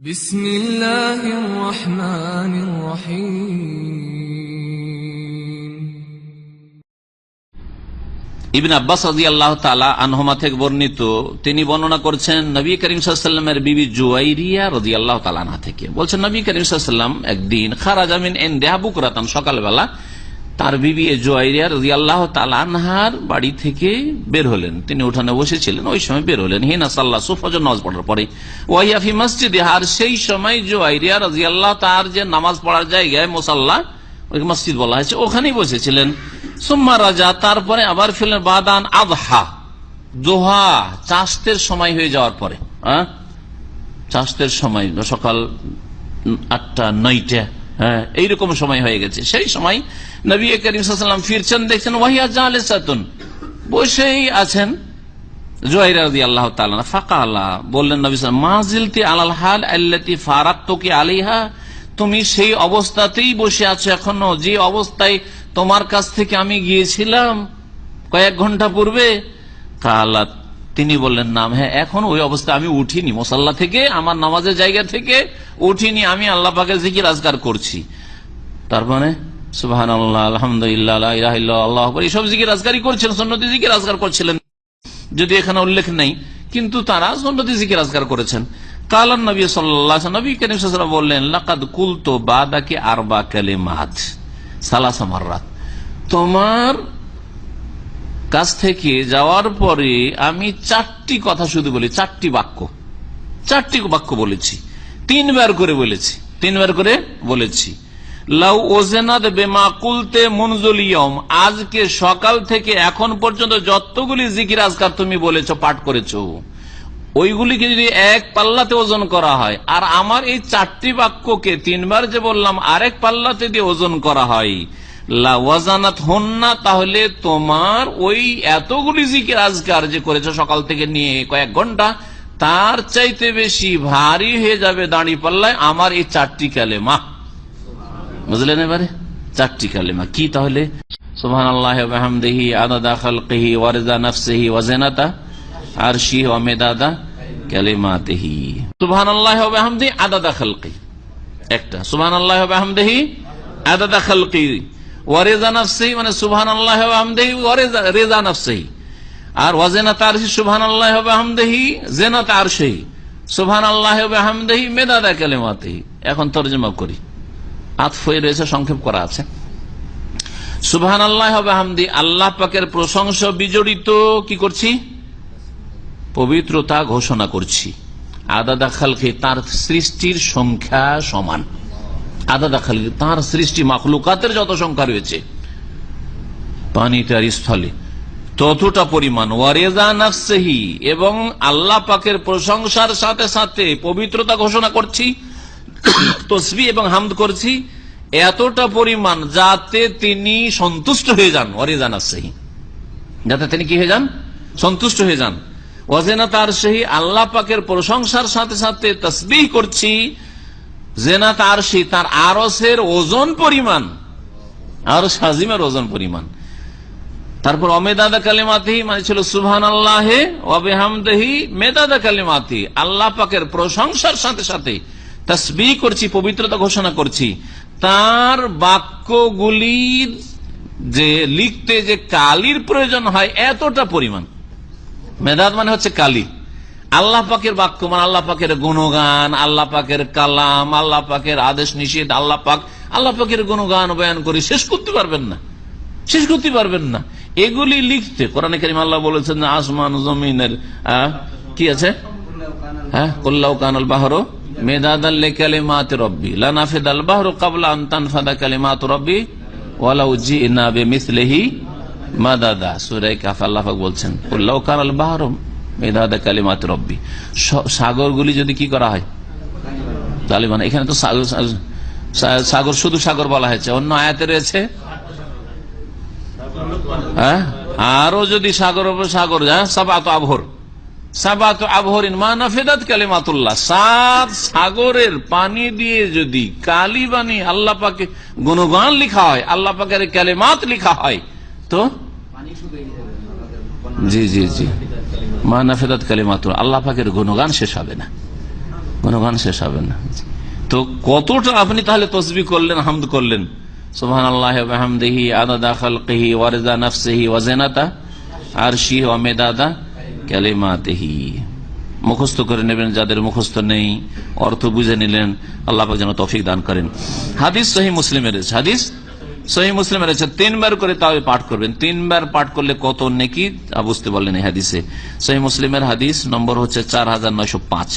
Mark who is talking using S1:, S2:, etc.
S1: بسم الله الرحمن الرحيم
S2: ইবিন আব্বাস রাজি আল্লাহ তালা আনহমা থেকে বর্ণিত তিনি বর্ণনা করছেন নবী করিম সাল্লামের বিবি জুয়াইরিয়া রদি আল্লাহ তালানা থেকে বলছেন নবী করিম সাল্লাম একদিন খারাজামিন এন দেহাবুক রাতান সকালবেলা তার বিবি জুয়াইরিয়া রদি আল্লাহ তালানহার বাড়ি থেকে বের হলেন। তিনি উঠানে বসেছিলেন, ওই সময় বের হলেন। হিনা সাল্লাহ সুফজর নামাজ পড়ার পরে। ওয়াইয়াফি মসজিদে, আর সেই সময় জুয়াইরিয়া রাজি আল্লাহ তার যে নামাজ পড়ার জায়গায় মোসাল্লা মসজিদ বলা হয়েছে, ওখানেই বসেছিলেন। সুম্মা রাজা, তারপরে আবার ফেললেন বাদান আবহা দোহা চাষতের সময় হয়ে যাওয়ার পরে। হ্যাঁ চাষতের সময়, সকাল আটটা, নয়টা। হ্যাঁ এইরকম সময় হয়ে গেছে। সেই সময় নবী করিম সাল্লাম ফিরছেন দেখছেন ওয়াহিয়া জাহালে সাতুন বসেই আছেন আল্লাহ ফাঁকা আল্লাহ বললেন নবী সাল্লাম, মা জিলতি আলাল হাল আল্লাতি ফারাক আলিহা তুমি সেই অবস্থাতেই বসে আছো যে অবস্থায় তোমার কাছ থেকে আমি গিয়েছিলাম কয়েক ঘণ্টা পূর্বে তিনি বললেন, নাম হ্যাঁ এখন ওই অবস্থা আমি উঠিনি। মোসাল্লা থেকে, আমার নামাজের জায়গা থেকে উঠিনি, আমি আল্লাহ পাকে জিকির আজগার করছি। তার মানে সুবাহান আল্লাহ আলহামদুলিল্লাহ আল্লাহ এইসব জিকির আজগারই করছিলেন সন্ন্যতি জিকির আজগার করছিলেন। যদি এখানে উল্লেখ নেই, কিন্তু তারা সন্ন্যতি জিকির আজগার করেছেন। কালান নবী সাল্লাহ বললেন কুলতো আরবা তোমার কাছ থেকে যাওয়ার পরে আমি চারটি কথা শুধু বলি, চারটি বাক্য। চারটি বাক্য বলেছি। তিনবার করে বলেছি, তিনবার করে বলেছি। লাউ ওজেনাদ বেমা কুলতে মনজুলিয়ম আজকে সকাল থেকে এখন পর্যন্ত যতগুলি জিকির আজকার তুমি বলেছ, পাঠ করেছ, ওইগুলিকে যদি এক পাল্লাতে ওজন করা হয়, আর আমার এই চারটি বাক্যকে তিনবার যে বললাম, আরেক পাল্লাতে দিয়ে ওজন করা হয় না তাহলে তোমার ওই এতগুলি জিকির আজকার যে করেছ সকাল থেকে নিয়ে কয়েক ঘণ্টা, তার চাইতে বেশি ভারী হয়ে যাবে দাঁড়ি পাল্লায় আমার এই চারটি কালেমা। বুঝলেন এবারে? চারটি কালেমা। কি তাহলে? খালকেহি সুবহান আল্লাহ একটা। সুবহান আল্লাহ আদাদা খালকি। মানে আল্লাহ আর আল্লাহ সুবহান আল্লাহ মেদাদা এখন তর্জমা করি। আতফ রয়েছে, সংক্ষেপ করা আছে। সুবহান আল্লাহ হামদি, আল্লাহ পাকের প্রশংসা বিজড়িত, কি করছি? পবিত্রতা ঘোষণা করছি। আদা দাখালকে তার সৃষ্টির সংখ্যা সমান। আদা দাখালকে তার সৃষ্টি মাখলুকাতের যত সংখ্যা রয়েছে পানিতে আর স্থলে। ততটা পরিমাণ। ওয়ারেজা নাফসেহি, এবং আল্লাহ পাকের প্রশংসার সাথে সাথে পবিত্রতা ঘোষণা করছি, তসবি এবং হামদ করছি, এতটা পরিমাণ যাতে তিনি সন্তুষ্ট হয়ে যান, ওয়ারেজা নাফসেহি। যাতে তিনি কি হয়ে যান? সন্তুষ্ট হয়ে যান। ওয়াজেনা তার সেই আল্লাহ পাকের প্রশংসার সাথে সাথে তসবি করছি জেনা তার সেই তার আরসের ওজন পরিমাণ। আরও সাজিমের ওজন পরিমাণ। তারপর অমেদাদা কালিমাতি মানে ছিল সুবহান আল্লাহে ওয়াবেহামদেহি মেদাদা কালিমাতি। আল্লাহ পাকের প্রশংসার সাথে সাথে তসবি করছি, পবিত্রতা ঘোষণা করছি। তার বাক্যগুলির যে লিখতে যে কালির প্রয়োজন হয়, এতটা পরিমাণ। মেদাদ মানে হচ্ছে কালি। আল্লাহ পাকের বাক্য মানে আল্লাহ পাকের গুণগান, আল্লাহ পাকের কালাম, আল্লাহ পাকের আদেশ নিষেধ, আল্লাহ পাক, আল্লাহ পাকের গুণগান বয়ান করে শেষ করতে পারবেন না। শেষ করতে পারবেন না। এগুলি লিখতে, কোরআনে কারিম আল্লাহ বলেছেন আসমান জমিনের কি আছে? হ্যাঁ? কল্লাউ কানাল বাহরো কাফ আল্লাহ বলছেন কানাল বাহরু মেদাদা কালিমাত রব্বি। সাগরগুলি যদি কি করা হয়? তালিবান এখানে তো সাগর সাগর শুধু সাগর বলা হয়েছে। অন্য আয়াতে রয়েছে? হ্যাঁ? আরও যদি সাগর সাগর হ্যাঁ? সাবাত আবহর। সাবাত আবহরিন মা নাফেদাত কালিমাতুল্লাহ। সাত সাগরের পানি দিয়ে যদি কালি বানি আল্লাহ পাকে গুণগান লিখা হয় আল্লাহ পাকের কালিমাত লিখা হয় তো? জি জি জি। মা নাফেদাত কালিমাতুল, আল্লাহ পাকের গুণগান শেষ হবে না। কোনো গান শেষ হবে না। তো কতটা আপনি তাহলে তসবি করলেন, হামদ করলেন? সুবহান আল্লাহ হামদেহি আদাদা খালকেহি, ওয়ারেদা নফসেহি ওয়াজেনাতা আরশি ওয়ামেদাদা ক্যালেমাতেহি মুখস্থ করে নেবেন যাদের মুখস্থ নেই, অর্থ বুঝে নিলেন, আল্লাহ যেন তফিক দান করেন। হাদিস সহি মুসলিমের, হাদিস সহি মুসলিম রয়েছে, তিনবার করে তাও পাঠ করবেন। তিনবার পাঠ করলে কত নেকি? বুঝতে পারলেন এই হাদিসে। সহি মুসলিমের হাদিস নম্বর হচ্ছে চার হাজার নয়শো পাঁচ।